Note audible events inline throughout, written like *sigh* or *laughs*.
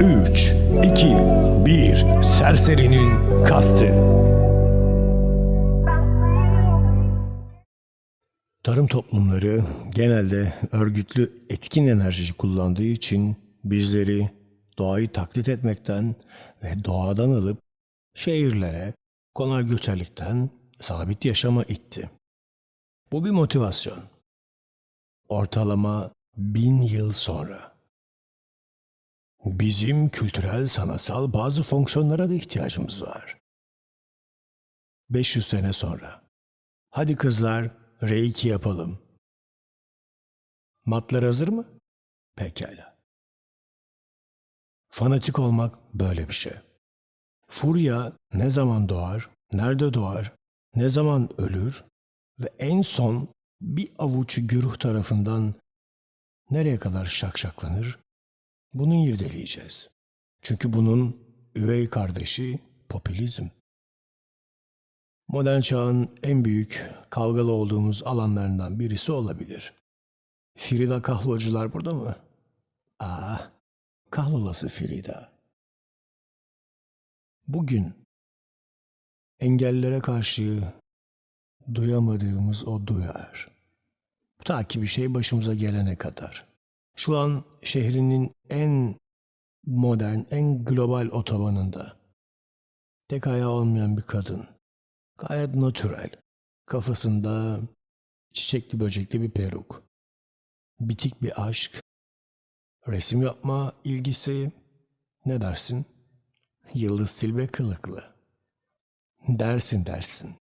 3, 2, 1. Serserinin kastı. Tarım toplumları genelde örgütlü etkin enerji kullandığı için bizleri doğayı taklit etmekten ve doğadan alıp şehirlere, konar göçerlikten sabit yaşama itti. Bu bir motivasyon. Ortalama bin yıl sonra. Bizim kültürel, sanatsal bazı fonksiyonlara da ihtiyacımız var. 500 sene sonra. Hadi kızlar, reiki yapalım. Matlar hazır mı? Pekala. Fanatik olmak böyle bir şey. Furya ne zaman doğar, nerede doğar, ne zaman ölür ve en son bir avuç güruh tarafından nereye kadar şakşaklanır? Bunu irdeleyeceğiz. Çünkü bunun üvey kardeşi popülizm. Modern çağın en büyük kavgalı olduğumuz alanlarından birisi olabilir. Frida Kahlocular burada mı? Aa, kahlolası Frida. Bugün engellere karşı duyamadığımız o duyar. Ta ki bir şey başımıza gelene kadar. Şu an şehrinin en modern, en global otobanında. Tek ayağı olmayan bir kadın. Gayet natürel. Kafasında çiçekli böcekli bir peruk. Bitik bir aşk. Resim yapma ilgisi. Ne dersin? Yıldız Tilbe kılıklı. Dersin dersin.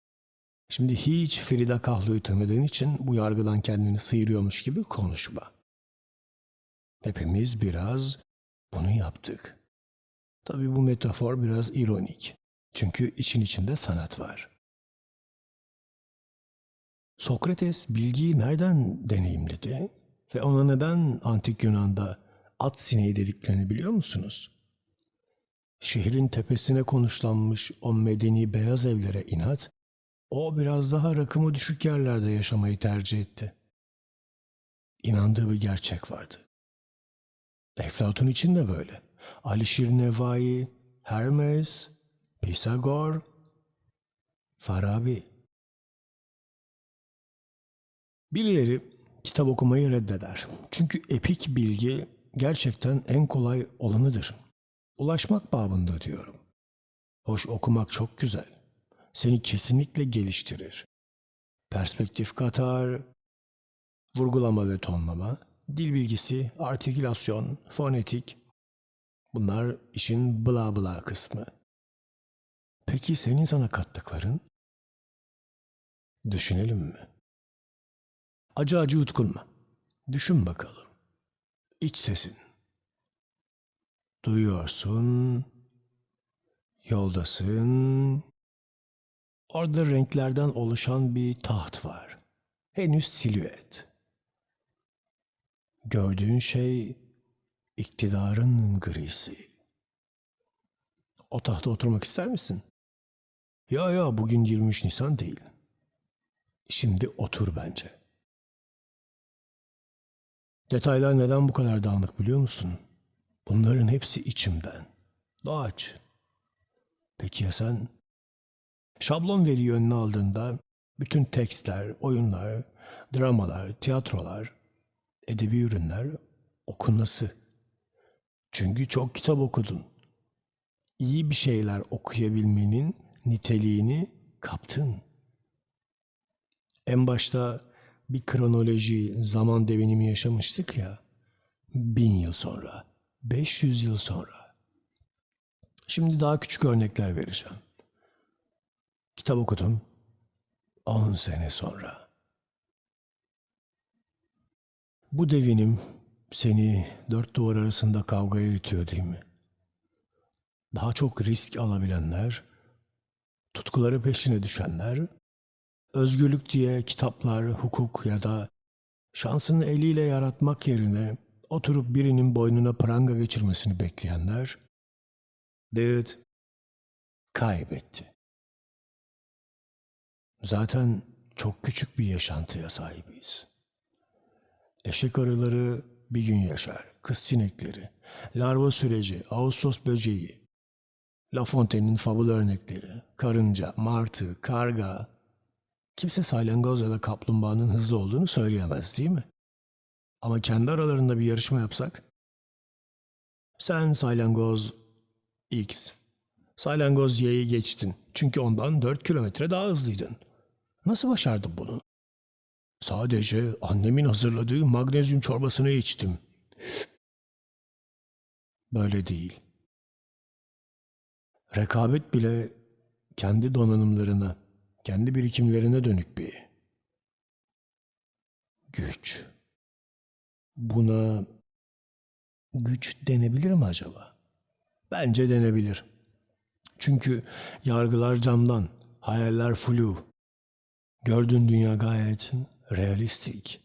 Şimdi hiç Frida Kahlo'yu tanıdığın için bu yargıdan kendini sıyırıyormuş gibi konuşma. Hepimiz biraz bunu yaptık. Tabii bu metafor biraz ironik. Çünkü için içinde sanat var. Sokrates bilgiyi nereden deneyimledi ve ona neden antik Yunan'da at sineği dediklerini biliyor musunuz? Şehrin tepesine konuşlanmış o medeni beyaz evlere inat, o biraz daha rakımı düşük yerlerde yaşamayı tercih etti. İnandığı bir gerçek vardı. Eflatun için de böyle. Alişir Nevai, Hermes, Pisagor, Farabi. Birileri kitap okumayı reddeder. Çünkü epik bilgi gerçekten en kolay olanıdır. Ulaşmak babında diyorum. Hoş okumak çok güzel. Seni kesinlikle geliştirir. Perspektif katar, vurgulama ve tonlama, dil bilgisi, artikülasyon, fonetik. Bunlar işin bla bla kısmı. Peki senin sana kattıkların? Düşünelim mi? Acı acı utkunma. Düşün bakalım. İç sesin. Duyuyorsun. Yoldasın. Orada renklerden oluşan bir taht var. Henüz silüet. Gördüğün şey iktidarın grisi. O tahta oturmak ister misin? Ya ya bugün 23 Nisan değil. Şimdi otur bence. Detaylar neden bu kadar dağınık biliyor musun? Bunların hepsi içimden. Doğaç. Peki ya sen? Şablon veri önüne aldığında bütün tekstler, oyunlar, dramalar, tiyatrolar, edebi ürünler okunması. Çünkü çok kitap okudun. İyi bir şeyler okuyabilmenin niteliğini kaptın. En başta bir kronoloji, zaman devinimi yaşamıştık ya. Bin yıl sonra, 500 yıl sonra. Şimdi daha küçük örnekler vereceğim. Kitap okudum. 10 sene sonra. Bu devinim seni dört duvar arasında kavgaya itiyor değil mi? Daha çok risk alabilenler, tutkuları peşine düşenler, özgürlük diye kitaplar, hukuk ya da şansını eliyle yaratmak yerine oturup birinin boynuna pranga geçirmesini bekleyenler, David kaybetti. Zaten çok küçük bir yaşantıya sahibiz. Eşek arıları bir gün yaşar, kız sinekleri. larva süreci, Ağustos böceği, La Fontaine'in fabul örnekleri, karınca, martı, karga. Kimse salyangoz ya da kaplumbağanın hızlı olduğunu söyleyemez değil mi? Ama kendi aralarında bir yarışma yapsak? Sen salyangoz X, salyangoz Y'yi geçtin. Çünkü ondan 4 kilometre daha hızlıydın. Nasıl başardın bunu? Sadece annemin hazırladığı magnezyum çorbasını içtim. Böyle değil. Rekabet bile kendi donanımlarına, kendi birikimlerine dönük bir güç. Buna güç denebilir mi acaba? Bence denebilir. Çünkü yargılar camdan, hayaller flu. Gördüğün dünya gayet realistik.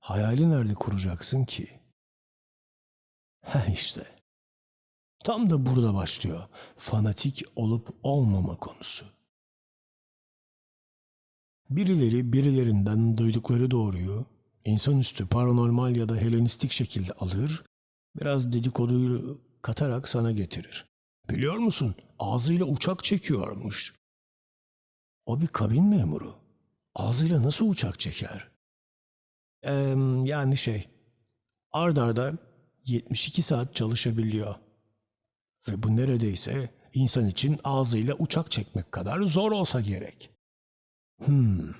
Hayali nerede kuracaksın ki? Ha işte. Tam da burada başlıyor fanatik olup olmama konusu. Birileri birilerinden duydukları doğruyu insanüstü paranormal ya da helenistik şekilde alır, biraz dedikoduyu katarak sana getirir. Biliyor musun? Ağzıyla uçak çekiyormuş. O bir kabin memuru. Ağzıyla nasıl uçak çeker? Eee, yani şey, ard arda 72 saat çalışabiliyor. Ve bu neredeyse insan için ağzıyla uçak çekmek kadar zor olsa gerek. Hmm.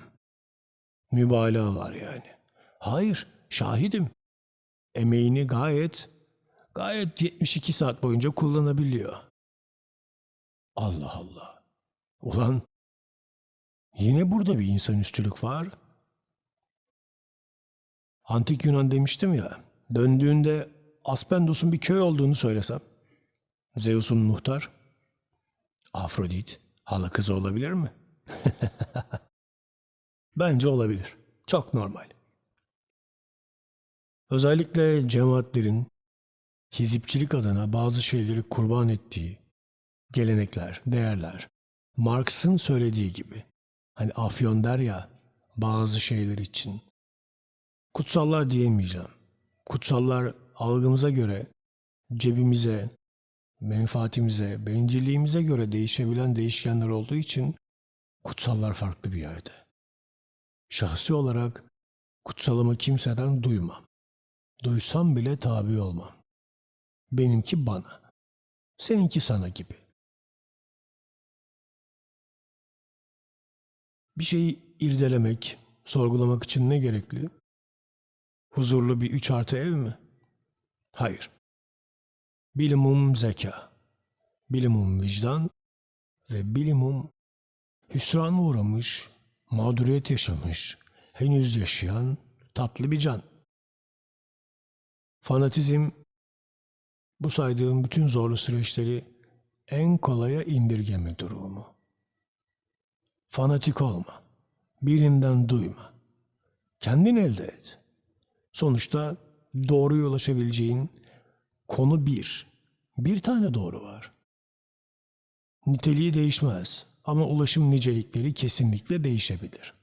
Mübalağa var yani. Hayır, şahidim. Emeğini gayet, gayet 72 saat boyunca kullanabiliyor. Allah Allah. Ulan, yine burada bir insanüstülük var. Antik Yunan demiştim ya, döndüğünde Aspendos'un bir köy olduğunu söylesem. Zeus'un muhtar, Afrodit, hala kızı olabilir mi? *laughs* Bence olabilir. Çok normal. Özellikle cemaatlerin hizipçilik adına bazı şeyleri kurban ettiği gelenekler, değerler. Marx'ın söylediği gibi. Hani afyon der ya bazı şeyler için. Kutsallar diyemeyeceğim. Kutsallar algımıza göre cebimize, menfaatimize, bencilliğimize göre değişebilen değişkenler olduğu için kutsallar farklı bir yerde. Şahsi olarak kutsalımı kimseden duymam. Duysam bile tabi olmam. Benimki bana, seninki sana gibi. Bir şeyi irdelemek, sorgulamak için ne gerekli? Huzurlu bir üç artı ev mi? Hayır. Bilimum zeka, bilimum vicdan ve bilimum hüsrana uğramış, mağduriyet yaşamış, henüz yaşayan tatlı bir can. Fanatizm bu saydığım bütün zorlu süreçleri en kolaya indirgeme durumu. Fanatik olma, birinden duyma. Kendin elde et. Sonuçta doğruya ulaşabileceğin konu bir. Bir tane doğru var. Niteliği değişmez ama ulaşım nicelikleri kesinlikle değişebilir.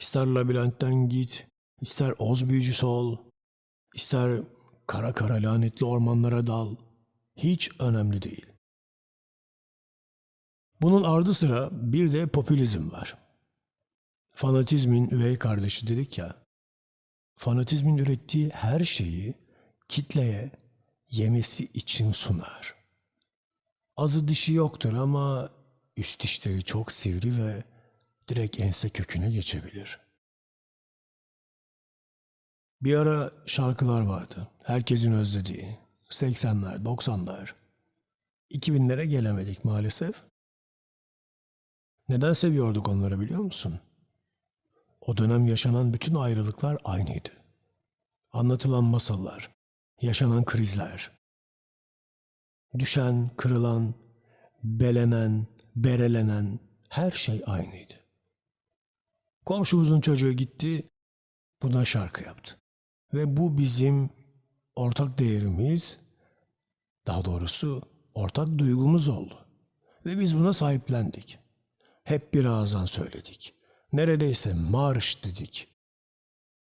İster labirentten git, ister oz büyücüsü ol, ister kara kara lanetli ormanlara dal. Hiç önemli değil. Bunun ardı sıra bir de popülizm var. Fanatizmin üvey kardeşi dedik ya. Fanatizmin ürettiği her şeyi kitleye yemesi için sunar. Azı dişi yoktur ama üst dişleri çok sivri ve direkt ense köküne geçebilir. Bir ara şarkılar vardı. Herkesin özlediği. 80'ler, 90'lar. 2000'lere gelemedik maalesef. Neden seviyorduk onları biliyor musun? O dönem yaşanan bütün ayrılıklar aynıydı. Anlatılan masallar, yaşanan krizler. Düşen, kırılan, belenen, berelenen her şey aynıydı. Komşumuzun çocuğu gitti, buna şarkı yaptı. Ve bu bizim ortak değerimiz, daha doğrusu ortak duygumuz oldu. Ve biz buna sahiplendik. Hep bir ağızdan söyledik. Neredeyse marş dedik.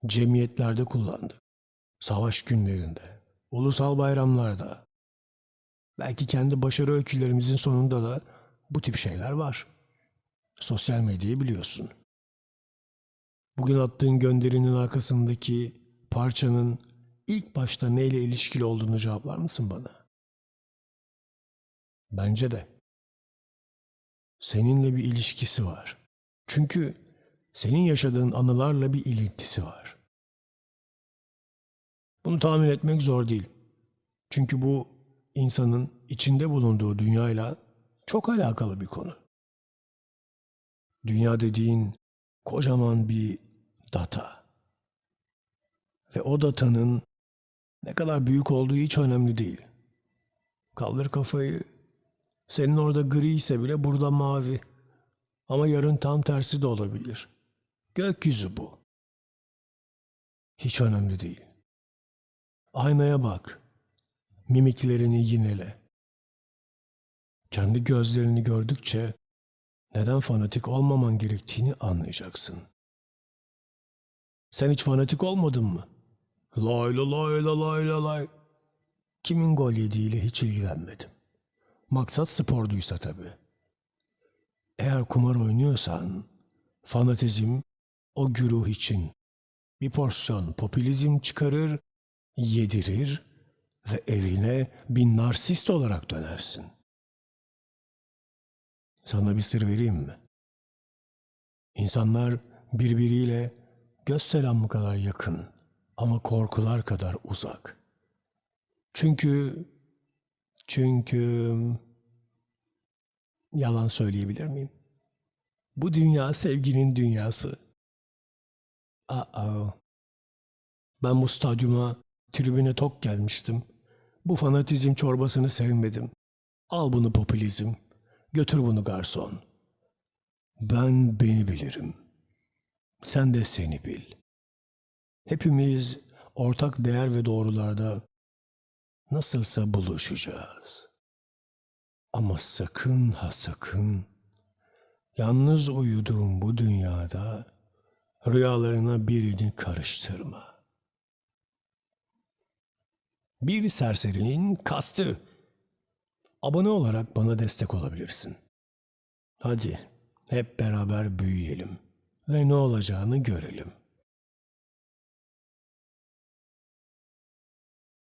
Cemiyetlerde kullandık. Savaş günlerinde, ulusal bayramlarda, belki kendi başarı öykülerimizin sonunda da bu tip şeyler var. Sosyal medyayı biliyorsun. Bugün attığın gönderinin arkasındaki parçanın ilk başta neyle ilişkili olduğunu cevaplar mısın bana? Bence de. Seninle bir ilişkisi var. Çünkü senin yaşadığın anılarla bir ilintisi var. Bunu tahmin etmek zor değil. Çünkü bu insanın içinde bulunduğu dünyayla çok alakalı bir konu. Dünya dediğin kocaman bir data. Ve o datanın ne kadar büyük olduğu hiç önemli değil. Kaldır kafayı. Senin orada gri ise bile burada mavi. Ama yarın tam tersi de olabilir. Gökyüzü bu. Hiç önemli değil. Aynaya bak. Mimiklerini yinele. Kendi gözlerini gördükçe neden fanatik olmaman gerektiğini anlayacaksın. Sen hiç fanatik olmadın mı? Lay la lay la lay la lay. Kimin gol yediğiyle hiç ilgilenmedim. Maksat sporduysa tabii. Eğer kumar oynuyorsan fanatizm o güruh için bir porsiyon popülizm çıkarır, yedirir ve evine bir narsist olarak dönersin. Sana bir sır vereyim mi? İnsanlar birbiriyle göz selamı kadar yakın ama korkular kadar uzak. Çünkü çünkü yalan söyleyebilir miyim? Bu dünya sevginin dünyası. Aa. Ben bu stadyuma tribüne tok gelmiştim. Bu fanatizm çorbasını sevmedim. Al bunu popülizm. Götür bunu garson. Ben beni bilirim. Sen de seni bil. Hepimiz ortak değer ve doğrularda nasılsa buluşacağız. Ama sakın ha sakın yalnız uyuduğun bu dünyada rüyalarına birini karıştırma. Bir serserinin kastı. Abone olarak bana destek olabilirsin. Hadi hep beraber büyüyelim ve ne olacağını görelim.